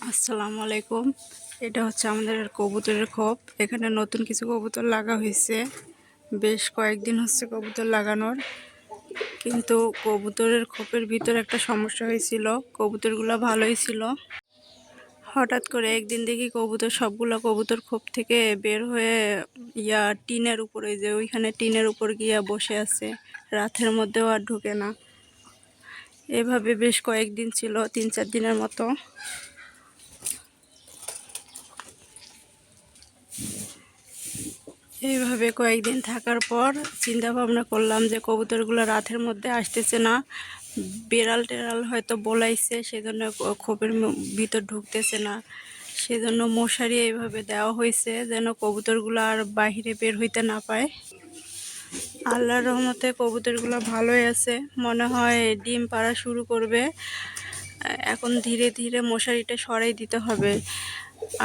আসসালামু আলাইকুম। এটা হচ্ছে আমাদের কবুতরের খোপ। এখানে নতুন কিছু কবুতর লাগা হয়েছে। বেশ কয়েকদিন হচ্ছে কবুতর লাগানোর। কিন্তু কবুতরের খোপের ভিতর একটা সমস্যা হয়েছিল। কবুতরগুলো ভালোই ছিল। হঠাৎ করে একদিন দেখি কবুতর, সবগুলো কবুতর খোপ থেকে বের হয়ে ইয়া টিনের উপরে যে ওইখানে টিনের উপর গিয়া বসে আছে। রাতের মধ্যেও আর ঢুকে না। এভাবে বেশ কয়েকদিন ছিল, তিন চার দিনের মতো। এইভাবে কয়েকদিন থাকার পর চিন্তা ভাবনা করলাম যে কবুতরগুলো রাতের মধ্যে আসতেছে না। বেড়াল টেড়াল হয়তো বলাইছে, সেজন্য খোপের ভিতর ঢুকতেছে না। সেজন্য মশারি এইভাবে দেওয়া হয়েছে যেন কবুতরগুলো আর বাহিরে বের হইতে না পায়। আল্লাহর রহমতে কবুতরগুলো ভালোই আছে। মনে হয় ডিম পাড়া শুরু করবে। এখন ধীরে ধীরে মশারিটা সরাই দিতে হবে।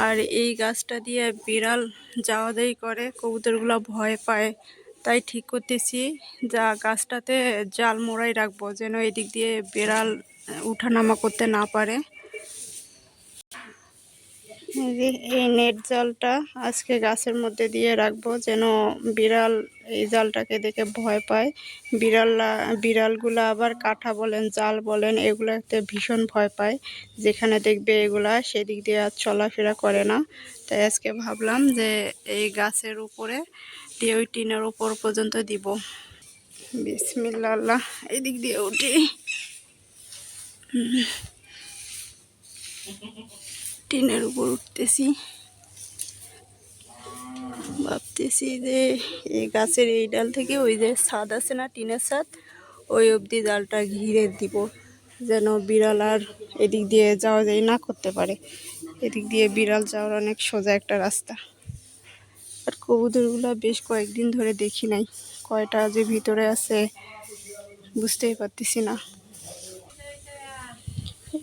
আর এই গাছটা দিয়ে বিড়াল যাওয়া দেই করে, কবুতরগুলো ভয় পায়। তাই ঠিক করতেছি যা গাছটাতে জাল মোড়াই রাখব, যেন এদিক দিয়ে বেড়াল উঠানামা করতে না পারে। এই নেট জালটা আজকে গাছের মধ্যে দিয়ে রাখব যেন বিড়াল এই জালটাকে দেখে ভয় পায়। বিড়ালরা বিড়ালগুলো আবার কাঁঠা বলেন, জাল বলেন, এগুলাতে ভীষণ ভয় পায়। যেখানে দেখবে এগুলা সেদিক দিয়ে আর চলাফেরা করে না। তাই আজকে ভাবলাম যে এই গাছের উপরে দিয়ে ওই টিনের উপর পর্যন্ত দিব। বিসমিল্লা এদিক দিয়ে উঠি। টিনের উপর উঠতেছি। ভাবতেছি যে এই গাছের এই ডাল থেকে ওই যে ছাদ আছে না, টিনের ছাদ ওই অবধি জালটা ঘিরে দিব, যেন বিড়াল আর এদিক দিয়ে যাওয়া যায় না করতে পারে। এদিক দিয়ে বিড়াল যাওয়ার অনেক সোজা একটা রাস্তা। আর কবুতরগুলো বেশ কয়েকদিন ধরে দেখি নাই, কয়টা যে ভিতরে আছে বুঝতেই পারতেছি না।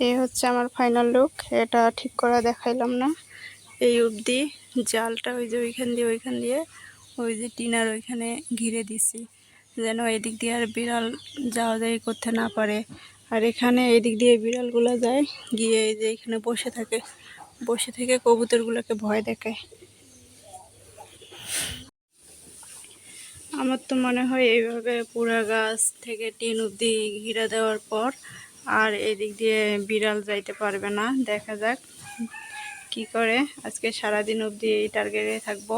এই হচ্ছে আমার ফাইনাল লুক এটা ঠিক করা দেখাইলাম না। এই অবধি জালটা ওই যে ওইখান দিয়ে ওইখান দিয়ে, ওই যে টিনার ওইখানে ঘিরে দিছি, যেন এদিক দিয়ে আর বিড়াল যাওয়া যাই করতে না পারে। আর এখানে এদিক দিয়ে বিড়ালগুলো যায়, গিয়ে এই যে এখানে বসে থাকে, বসে থেকে কবুতরগুলোকে ভয় দেখায়। আমার তো মনে হয় এইভাবে পুরা গাছ থেকে টিন অব্দি ঘিরে দেওয়ার পর আর এদিক দিয়ে বিড়াল যাইতে পারবে না, দেখা যাক কি করে। আজকে সারাদিন অবধি এই টার্গেটে থাকব,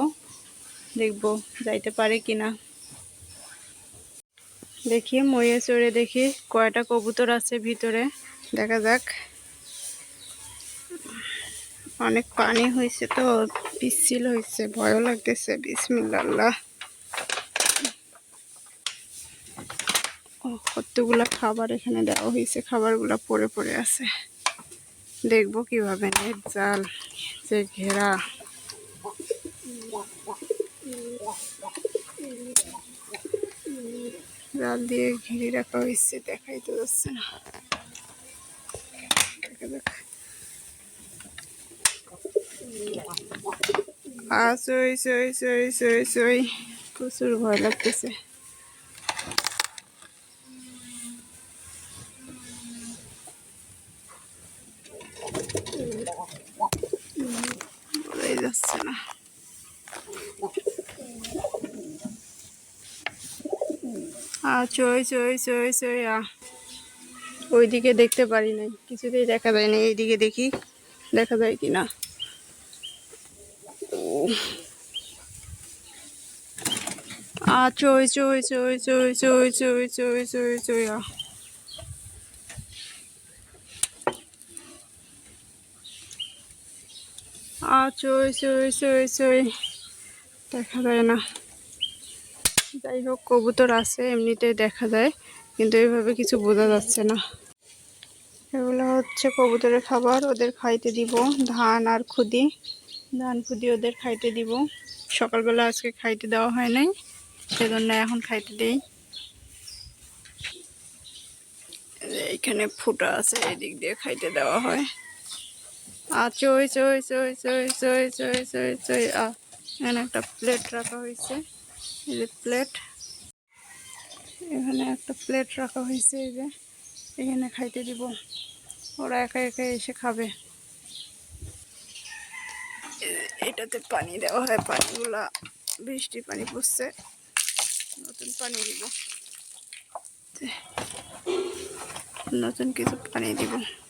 দেখব যাইতে পারে কি না দেখি ময়ে চড়ে দেখি, কয়টা কবুতর আছে ভিতরে, দেখা যাক। অনেক পানি হয়েছে তো, পিচ্ছিল হয়েছে, ভয়ও লাগতেছে বিসমিল্লা কতগুলা খাবার এখানে দেওয়া হয়েছে, খাবারগুলো পড়ে পড়ে আছে। দেখব কীভাবে নেট জাল, যে ঘেরা। জাল দিয়ে ঘিরে রাখা হয়েছে, দেখাই তো যাচ্ছে না। দেখা যাক। আ সই সই সই সই সই। প্রচুর ভয় লাগতেছে। বলাই যাচ্ছে না চই চই চই চই ওইদিকে দেখতে পারি নাই কিছুতেই দেখা যায় না এইদিকে দেখি দেখা যায় কি না আ চই চই চই চই চই চই চই চই চই আ চই চই চই চই। দেখা যায় না। যাই হোক, কবুতর আছে, এমনিতেই দেখা যায়, কিন্তু এইভাবে কিছু বোঝা যাচ্ছে না। এগুলো হচ্ছে কবুতরের খাবার, ওদের খাইতে দিব ধান আর খুদি। ধান, খুদি ওদের খাইতে দিব। সকালবেলা আজকে খাইতে দেওয়া হয় নাই, সেজন্য এখন খাইতে দেই। এই এইখানে ফুটা আছে, এদিক দিয়ে খাইতে দেওয়া হয়। আ, চই চই চই চই চই চই চই চই, আ, এখানে একটা প্লেট রাখা হয়েছে। এই যে প্লেট এখানে একটা প্লেট রাখা হয়েছে, এই যে। এখানে খাইতে দিব। ওরা একা একা এসে খাবে। এটাতে পানি দেওয়া হয়, পানিগুলা, বৃষ্টি পানি পড়ছে। নতুন পানি দিব। নতুন কিছু পানি দিব।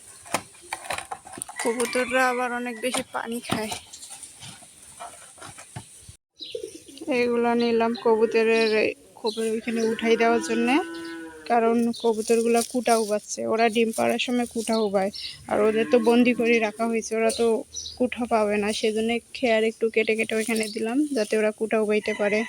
কবুতররা আবার অনেক বেশি পানি খায়। এইগুলা নিলাম কবুতরের খোপের ওইখানে উঠাই দেওয়ার জন্যে, কারণ কবুতরগুলা কুটা উবাচ্ছে ওরা ডিম পাড়ার সময় কুটা উবায় আর ওদের তো বন্দি করে রাখা হয়েছে, ওরা তো কুঠা পাবে না। সেজন্য খেয়ার একটু কেটে কেটে ওইখানে দিলাম, যাতে ওরা কুটা উবাইতে পারে।